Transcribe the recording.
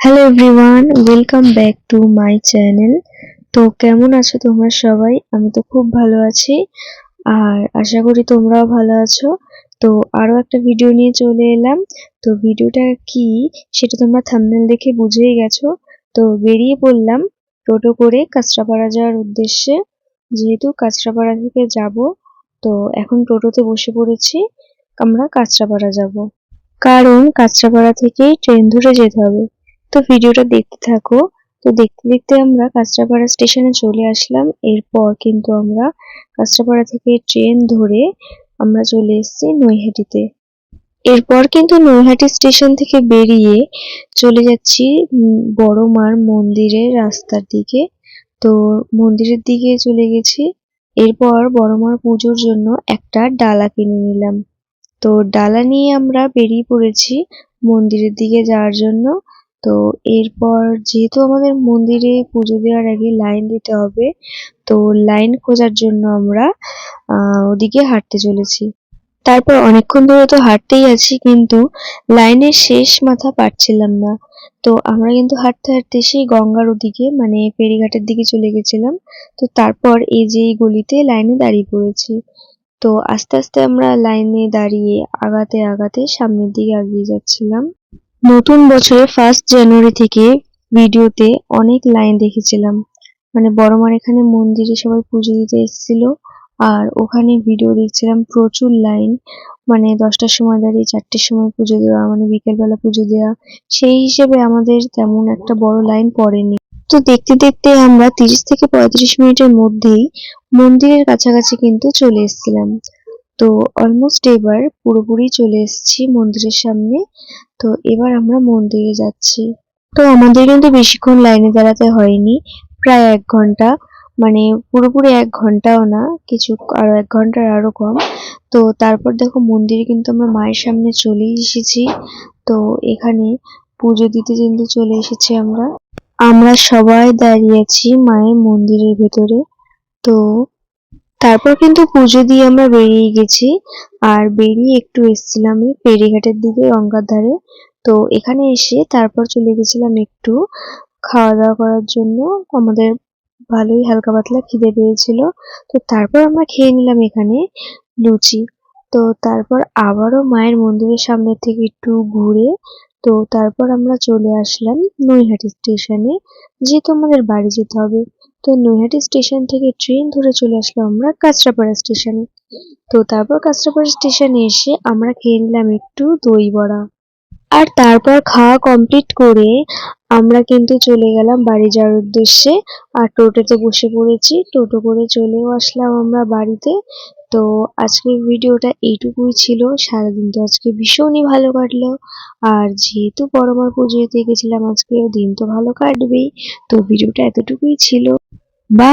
Hello everyone welcome back to my channel তো কেমন আছো তোমরা সবাই? আমি তো খুব ভালো আছি। আর আশা করি তোমরাও ভালো আছো। তো আরও একটা ভিডিও নিয়ে চলে এলাম। তো ভিডিওটা কি? সেটা তোমরা থাম্বনেল দেখে বুঝেই গেছো। তো বেরিয়ে পড়লাম টোটো করে কাঁচরাপাড়া যাওয়ার উদ্দেশ্যে। যেহেতু কাঁচরাপাড়া থেকে যাব, তো এখন টোটোতে বসে পড়েছি। আমরা কাঁচরাপাড়া যাব। কারণ কাঁচরাপাড়া থেকেই ট্রেন ধরে যেতে হবে। তো ভিডিওটা দেখতে থাকো। তো দেখতে দেখতে আমরা কাঁচরাপাড়া স্টেশনে চলে আসলাম। এরপর কিন্তু আমরা কাঁচরাপাড়া থেকে ট্রেন ধরে আমরা চলে এসেছি নৈহাটিতে। এরপর কিন্তু নৈহাটি স্টেশন থেকে বেরিয়ে চলে যাচ্ছি বড় মার মন্দিরের রাস্তার দিকে। তো মন্দিরের দিকে চলে গেছি। এরপর বড় মার পুজোর জন্য একটা ডালা কিনে নিলাম। তো ডালা নিয়ে আমরা বেরিয়ে পড়েছি মন্দিরের দিকে যাওয়ার জন্য। তো এরপর যেহেতু আমাদের মন্দিরে পুজো দেওয়ার আগে লাইন দিতে হবে, তো লাইন খোঁজার জন্য আমরা ওদিকে হাঁটতে চলেছি। তারপর অনেকক্ষণ ধরে তো হাঁটতেই আছি, কিন্তু লাইনের শেষ মাথা পাচ্ছিলাম না। তো আমরা কিন্তু হাঁটতে হাঁটতে সেই গঙ্গার ওদিকে মানে ফেরিঘাটের দিকে চলে গেছিলাম। তো তারপর এই যে গলিতে লাইনে দাঁড়িয়ে পড়েছি। তো আস্তে আস্তে আমরা লাইনে দাঁড়িয়ে আগাতে আগাতে সামনের দিকে এগিয়ে যাচ্ছিলাম। নতুন বছরে ফার্স্ট জানুয়ারি থেকে ভিডিওতে অনেক লাইন দেখেছিলাম। মানে বড় মার এখানে মন্দিরে সবাই পুজো দিতে এসেছিল আর ওখানে ভিডিও দেখছিলাম প্রচুর লাইন মানে দশটার সময় দাঁড়িয়ে চারটের সময় পুজো দেওয়া মানে বিকেলবেলা পুজো দেওয়া। সেই হিসেবে আমাদের তেমন একটা বড় লাইন পড়েনি। তো দেখতে দেখতে আমরা তিরিশ থেকে পঁয়ত্রিশ মিনিটের মধ্যেই মন্দিরের কাছাকাছি কিন্তু চলে এসেছিলাম। তো অলমোস্ট এবার পুরোপুরি চলে এসেছি মন্দিরের সামনে। তো এবার আমরা মন্দিরে যাচ্ছি। তো আমাদের কিন্তু বেশিক্ষণ লাইনে দাঁড়াতে হয়নি, প্রায় এক ঘণ্টা। মানে পুরোপুরি এক ঘন্টাও না, কিছু আরও এক ঘণ্টার আরও কম। তো তারপর দেখো মন্দিরে কিন্তু আমরা মায়ের সামনে চলেই এসেছি। তো এখানে পুজো দিতে কিন্তু চলে এসেছি আমরা। আমরা সবাই দাঁড়িয়ে আছি মায়ের মন্দিরের ভেতরে। তো তারপর কিন্তু পুজো দিয়ে আমরা বেরিয়ে গেছি। আর বেরিয়ে একটু এসেছিলাম এই ফেরিঘাটের দিকে গঙ্গার ধারে। তো এখানে এসে তারপর চলে গেছিলাম একটু খাওয়া দাওয়া করার জন্য। আমাদের ভালোই হালকা পাতলা খিদে পেয়েছিল। তো তারপর আমরা খেয়ে নিলাম এখানে লুচি। তো তারপর আবারও মায়ের মন্দিরের সামনে থেকে একটু ঘুরে তো তারপর আমরা চলে আসলাম নৈহাটি স্টেশনে যেহেতু আমাদের বাড়ি যেতে হবে। তো নৈহাটি স্টেশন থেকে ট্রেন ধরে চলে আসলো আমরা কাঁচরাপাড়া স্টেশনে। তো তারপর কাঁচরাপাড়া স্টেশনে এসে আমরা খেয়ে নিলাম একটু দই বড়া। আর তারপর খাওয়া কমপ্লিট করে আমরা কিন্তু চলে গেলাম বাড়ি যাওয়ার উদ্দেশ্যে। আর টোটোতে বসে পড়েছি। টোটো করে চলেও আসলাম আমরা বাড়িতে। তো আজকের ভিডিওটা এইটুকুই ছিল। সারাদিন তো আজকে ভীষণই ভালো কাটলো। আর যেহেতু বড়মার পুজো দিতে গেছিলাম আজকে দিন তো ভালো কাটবেই। তো ভিডিওটা এতটুকুই ছিল। বা